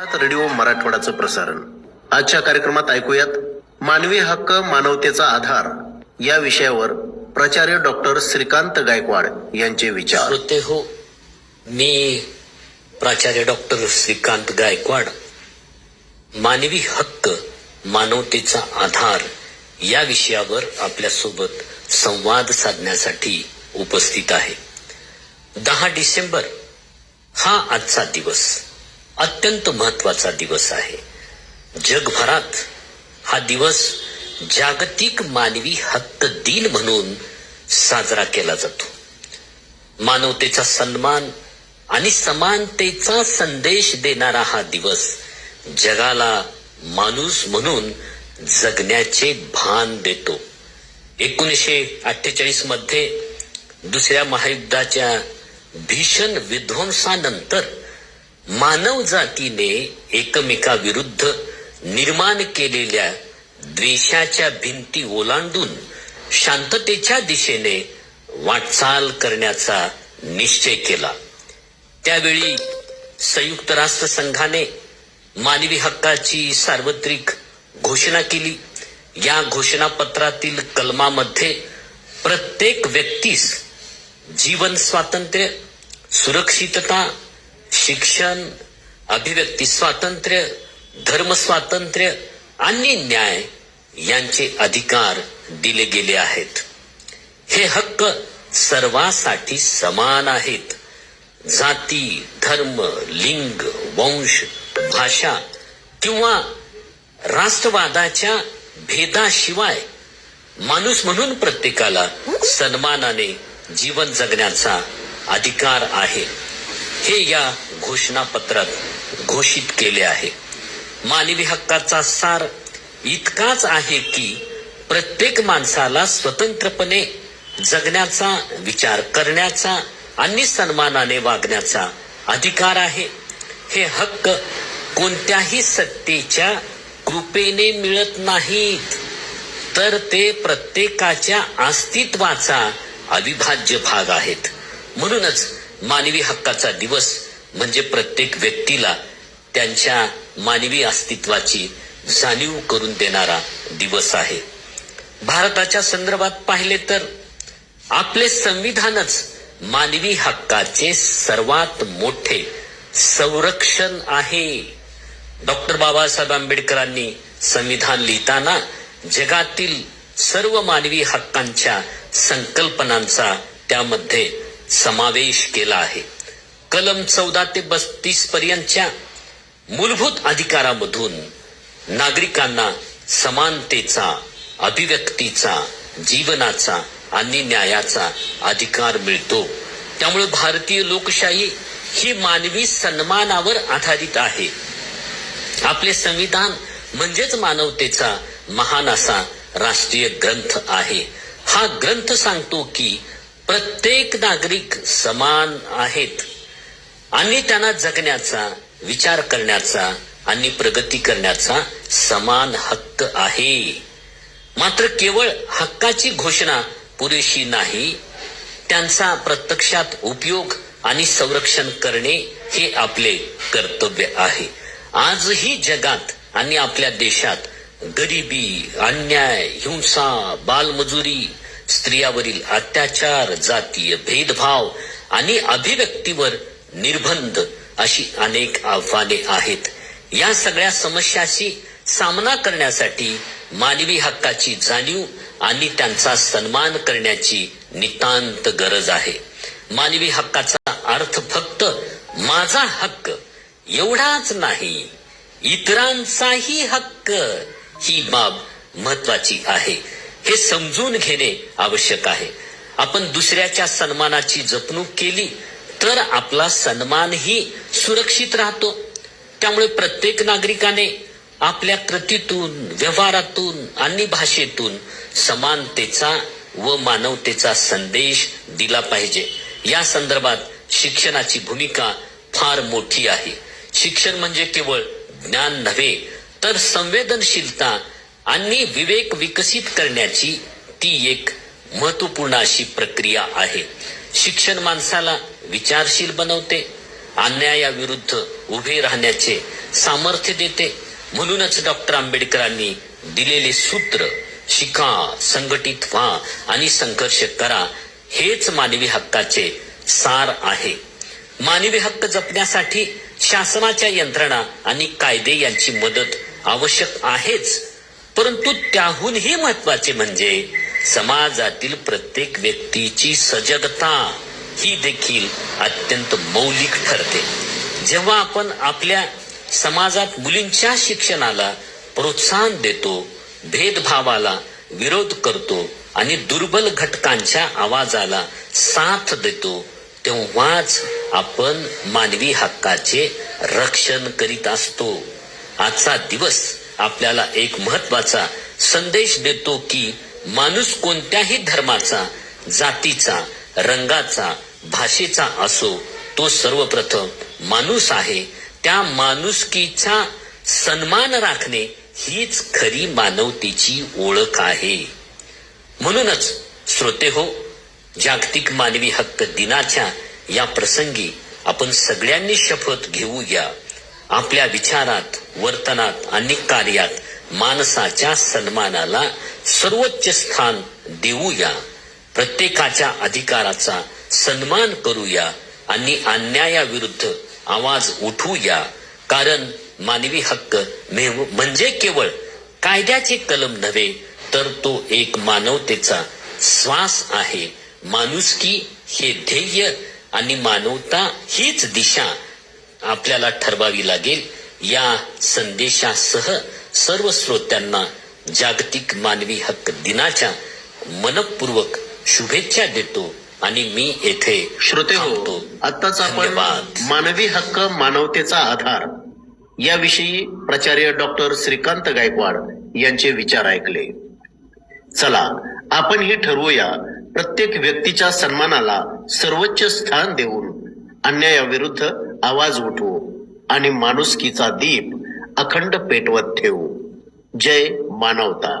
Radio मराठवाडाचं प्रसारण. आजच्या कार्यक्रमात ऐकूयात मानवी हक्क मानवतेचा आधार या विषयावर प्राचार्य डॉक्टर श्रीकांत गायकवाड यांचे विचार. होते हो मी प्राचार्य डॉक्टर श्रीकांत गायकवाड. मानवी हक्क मानवतेचा आधार या विषयावर आपल्यासोबत संवाद साधण्यासाठी उपस्थित आहे. दहा डिसेंबर हा आजचा दिवस. अत्यंत महत्त्वाचा दिवस आहे. जगभरात हा दिवस जागतिक मानवी हक्क दिन म्हणून साजरा केला जातो. मानवतेचा सन्मान आणि समानतेचा संदेश देणारा हा दिवस जगाला माणूस म्हणून जगण्याचे भान देतो. एकोणीसशे अठ्ठेचाळीसमध्ये दुसऱ्या महायुद्धाच्या भीषण विध्वंसानंतर मानव जातीने एकमेकाविरुद्ध निर्माण केलेल्या द्वेषाच्या भिंती ओलांडून शांततेच्या दिशेने वाटचाल करण्याचा निश्चय केला. त्यावेळी संयुक्त राष्ट्र संघाने मानवी हक्काची सार्वत्रिक घोषणा केली. या घोषणापत्रातील कलमामध्ये प्रत्येक व्यक्तीस जीवन स्वातंत्र्य सुरक्षितता शिक्षण अभिव्यक्ती स्वातंत्र्य धर्म स्वातंत्र्य आणि न्याय यांचे अधिकार दिले गेले आहेत. हे हक्क सर्वासाठी समान आहेत. जाती धर्म लिंग वंश भाषा किंवा राष्ट्रवादाच्या भेदाशिवाय माणूस म्हणून प्रत्येकाला सन्मानाने जीवन जगण्याचा अधिकार आहे. हे या घोषणापत्रात घोषित केले आहे. मानवी हक्काचा सार इतकाच आहे की प्रत्येक माणसाला स्वतंत्रपणे जगण्याचा विचार करण्याचा आणि सन्मानाने वागण्याचा अधिकार आहे. हे हक्क कोणत्याही सत्तेच्या कृपेने मिळत नाहीत. तर ते प्रत्येकाच्या अस्तित्वाचा अविभाज्य भाग आहेत. म्हणूनच मानवी हक्काचा दिवस म्हणजे प्रत्येक व्यक्तीला त्यांच्या मानवी अस्तित्वाची जाणीव करून देणारा दिवस आहे. भारताच्या संदर्भात पाहिले तर आपले संविधानच मानवी हक्काचे सर्वात मोठे संरक्षण आहे. डॉक्टर बाबासाहेब आंबेडकरांनी संविधान लिहिताना जगातील सर्व मानवी हक्कांच्या संकल्पनांचा त्यामध्ये समावेश केला आहे. कलम चौदा ते बत्तीस पर्यंतच्या मूलभूत अधिकारामधून नागरिकांना समानतेचा अभिव्यक्तीचा जीवनाचा आणि न्यायाचा अधिकार मिळतो. त्यामुळे भारतीय लोकशाही ही मानवी सन्मानावर आधारित आहे. आपले संविधान म्हणजेच मानवतेचा महान असा राष्ट्रीय ग्रंथ आहे. हा ग्रंथ सांगतो की प्रत्येक नागरिक समान आहेत. आणि त्यांना जगण्याचा विचार करण्याचा आणि प्रगती करण्याचा समान हक्क आहे. मात्र केवळ हक्काची घोषणा पुरेशी नाही त्यांचा प्रत्यक्षात उपयोग आणि संरक्षण करणे हे आपले कर्तव्य आहे. आजही जगात आणि आपल्या देशात गरिबी अन्याय हिंसा बालमजुरी स्त्रियावरील अत्याचार जातीय भेदभाव आणि अभिव्यक्तीवर निर्बंध अशी अनेक आव्हाने आहेत. या सगळ्या समस्याशी सामना करण्यासाठी मानवी हक्काची जाणीव आणि त्यांचा सन्मान करण्याची नितांत गरज आहे. मानवी हक्काचा अर्थ फक्त माझा हक्क एवढाच नाही इतरांचाही हक्क ही बाब महत्वाची आहे. हे समजून घेणे आवश्यक आहे. आपण दुसऱ्याच्या सन्मानाची जपणूक केली तर आपला सन्मानही सुरक्षित राहतो. त्यामुळे प्रत्येक नागरिकाने आपल्या कृतीतून व्यवहारातून आणि भाषेतून समानतेचा व मानवतेचा संदेश दिला पाहिजे. या संदर्भात शिक्षणाची भूमिका फार मोठी आहे. शिक्षण म्हणजे केवळ ज्ञान नव्हे तर संवेदनशीलता आणि विवेक विकसित करण्याची ती एक महत्त्वपूर्ण अशी प्रक्रिया आहे. शिक्षण माणसाला विचारशील बनवते. अन्यायाविरुद्ध उभे राहण्याचे सामर्थ्य देते. म्हणूनच डॉक्टर आंबेडकरांनी दिलेले सूत्र शिका संघटित व्हा आणि संघर्ष करा हेच मानवी हक्काचे सार आहे. मानवी हक्क जपण्यासाठी शासनाच्या यंत्रणा आणि कायदे यांची मदत आवश्यक आहेच. परंतु त्याहूनही महत्त्वाचे म्हणजे समाजातील प्रत्येक व्यक्तीची सजगता. ही देखील अत्यंत मौलिक ठरते. जेव्हा आपण आपल्या समाजात मुलींच्या शिक्षणाला प्रोत्साहन देतो भेदभावाला विरोध करतो आणि दुर्बल घटकांच्या आवाजाला साथ देतो तेव्हाच आपण मानवी हक्काचे रक्षण करीत असतो. आजचा दिवस आपल्याला एक महत्त्वाचा संदेश देतो की माणूस कोणत्याही धर्माचा जातीचा रंगाचा भाषेचा असो तो सर्वप्रथम माणूस आहे. त्या माणुसकीचा सन्मान राखणे हीच खरी मानवतेची ओळख आहे. म्हणूनच श्रोते हो जागतिक मानवी हक्क दिनाच्या या प्रसंगी आपण सगळ्यांनी शपथ घेऊया. आपल्या विचारात वर्तनात आणि कार्यात माणसाच्या सन्मानाला सर्वोच्च स्थान देऊया. प्रत्येकाच्या अधिकाराचा सन्मान करूया आणि अन्यायाविरुद्ध आवाज उठवूया कारण मानवी हक्क म्हणजे केवळ कायद्याचे कलम नव्हे तर तो एक मानवतेचा श्वास आहे. माणुसकी हे ध्येय आणि मानवता हीच दिशा आपल्याला ठरवावी लागेल या संदेशासह सर्व श्रोत्यांना जागतिक मानवी हक्क दिनाच्या मनपूर्वक शुभेच्छा देतो. आणि मी येथे श्रोते हो. आत्ताच आपण. मानवी हक्क मानवतेचा आधार याविषयी प्राचार्य डॉक्टर श्रीकांत गायकवाड यांचे विचार ऐकले चला आपण हे ठरवूया प्रत्येक व्यक्तीच्या सन्मानाला सर्वोच्च स्थान देऊन अन्यायाविरुद्ध आवाज उठवू आणि माणुसकीचा दीप अखंड पेटवत ठेवू जय मानवता